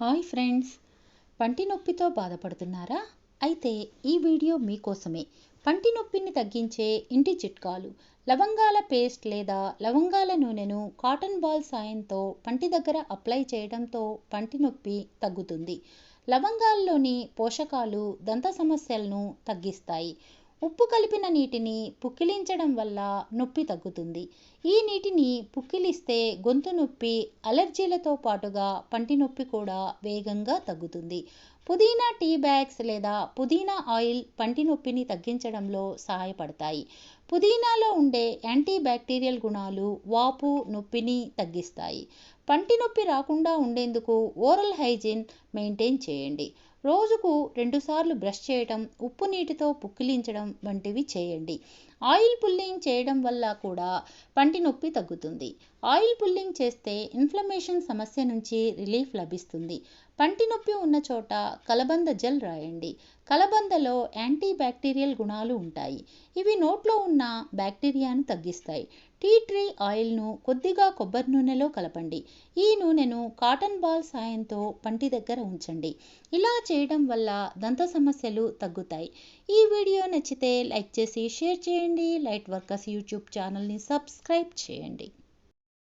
Hi friends. పంటి నొప్పితో బాధపడుతున్నారా? అయితే ఈ వీడియో మీకోసమే. పంటి నొప్పిని తగ్గించే ఇంటి చిట్కాలు. లవంగాల పేస్ట్ లేదా లవంగాల నూనెను కాటన్ బాల్ సాయంతో పంటి దగ్గర అప్లై చేయడంతో పంటి నొప్పి తగ్గుతుంది. లవంగాల్లోని పోషకాలు దంత సమస్యలను తగ్గిస్తాయి. ఉప్పు కలిపిన నీటిని పుక్కిలించడం వల్ల నొప్పి తగ్గుతుంది. ఈ నీటిని పుక్కిలిస్తే గొంతు నొప్పి అలర్జీలతో పాటుగా పంటి నొప్పి కూడా వేగంగా తగ్గుతుంది. పుదీనా టీ బ్యాగ్స్ లేదా పుదీనా ఆయిల్ పంటి నొప్పిని తగ్గించడంలో సహాయపడతాయి. పుదీనాలో ఉండే యాంటీ బ్యాక్టీరియల్ గుణాలు వాపు నొప్పిని తగ్గిస్తాయి. పంటి నొప్పి రాకుండా ఉండేందుకు ఓరల్ హైజీన్ మెయింటైన్ చేయండి. రోజుకు రెండుసార్లు బ్రష్ చేయడం ఉప్పు నీటితో పుక్కిలించడం వంటివి చేయండి. ఆయిల్ పుల్లింగ్ చేయడం వల్ల కూడా పంటి నొప్పి తగ్గుతుంది. ఆయిల్ పుల్లింగ్ చేస్తే ఇన్ఫ్లమేషన్ సమస్య నుంచి రిలీఫ్ లభిస్తుంది. పంటి నొప్పి ఉన్న చోట కలబంద జెల్ రాయండి. కలబందలో యాంటీ బ్యాక్టీరియల్ గుణాలు ఉంటాయి. ఇవి నోట్లో ఉన్న బ్యాక్టీరియాను తగ్గిస్తాయి. టీ ట్రీ ఆయిల్ను కొద్దిగా కొబ్బరి నూనెలో కలపండి. ఈ నూనెను కాటన్ బాల్ సాయంతో పంటి దగ్గర ఉంచండి. ఇలా చేయడం వల్ల దంత సమస్యలు తగ్గుతాయి. ఈ వీడియో నచ్చితే లైక్ చేసి షేర్ చేయండి. లైట్ వర్కర్స్ యూట్యూబ్ ఛానల్ని సబ్స్క్రైబ్ చేయండి.